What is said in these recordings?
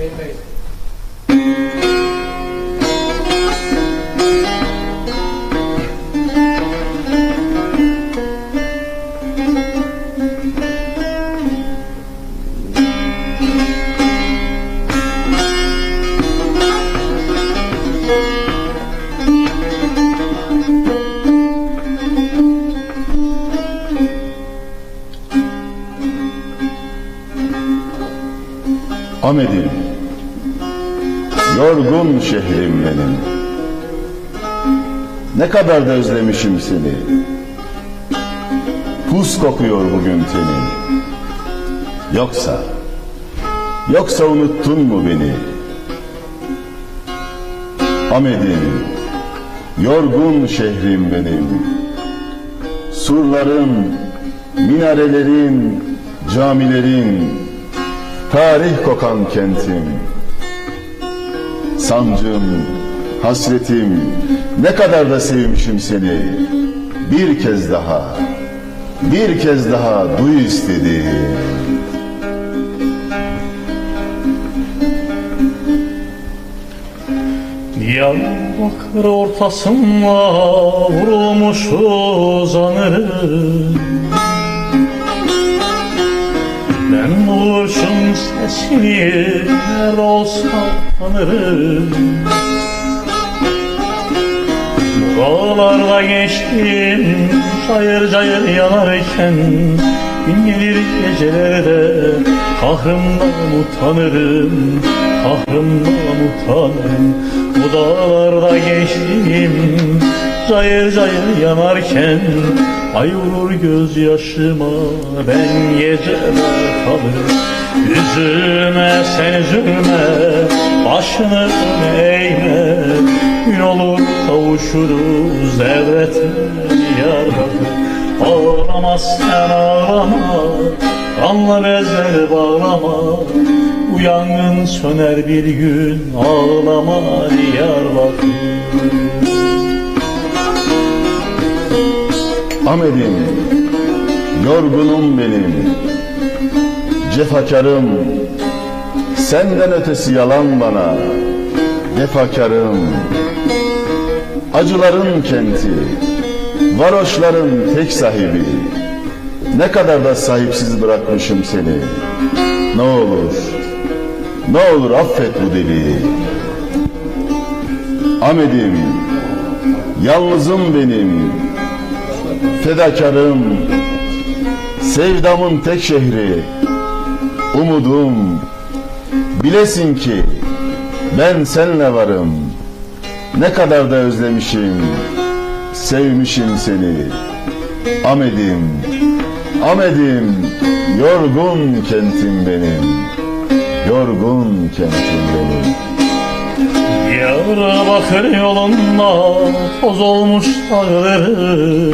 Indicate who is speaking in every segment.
Speaker 1: Amen.
Speaker 2: Ahmet'im, yorgun şehrim benim. Ne kadar da özlemişim seni. Pus kokuyor bugün tenin. Yoksa, yoksa unuttun mu beni? Ahmet'im, yorgun şehrim benim. Surların, minarelerin, camilerin, Tarih kokan kentim. Sancım, hasretim Ne kadar da sevmişim seni. Bir kez daha Bir kez daha duy istedim
Speaker 3: Diyarbakır ortasında vurulmuş uzanırım Buluşum sesini her olsa tanırım. Buralarda geçtim cayır cayır yanarken Gün gecelerde kahrımdan utanırım Kahrımdan utanırım. Bu dağlarda geçtim cayır cayır yanarken Ay vurur gözyaşıma. Ben geceler kalırım Üzülme sen üzülme başını eğme. Gün olur kavuşuruz elbette yar Ağlama sen ağlama Kanla bezleri bağlama. Bu yangın söner bir gün Ağlama yar bakır
Speaker 2: Ahmet'im, yorgunum benim. Cefakarım. Senden ötesi yalan bana. Defakarım Acıların kenti. Varoşların tek sahibi. Ne kadar da sahipsiz bırakmışım seni. Ne olur Ne olur affet bu deliği. Ahmet'im Yalnızım benim Fedakarım Sevdamın tek şehri Umudum. Bilesin ki Ben senle varım. Ne kadar da özlemişim Sevmişim seni. Ahmet'im Ahmet'im Yorgun kentim benim. Yorgun kentim benim.
Speaker 3: Diyarbakır yolunda toz olmuş dağlarım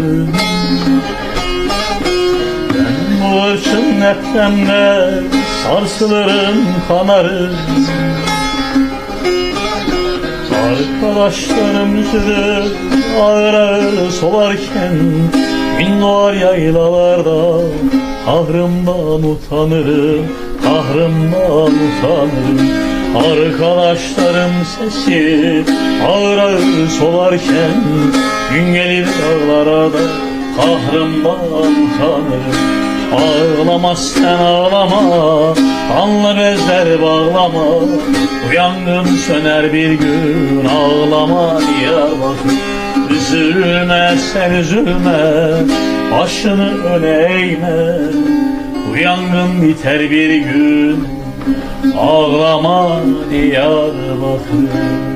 Speaker 3: depremde sarsılırım kanarım Arkadaşlarım üzülür ağır ağır solarken Gün doğar yaylalarda kahrımdan utanırım Kahrımdan utanırım. Arkadaşlarım sesi ağır ağır solarken Gün gelir dağlara da kahrımdan utanırım Ağlama sen ağlama Kanlı bezler bağlama. Bu söner bir gün Ağlama Diyarbakır Üzülme sen üzülme Başını öne eğme. Bu biter bir gün Ağlama Diyarbakır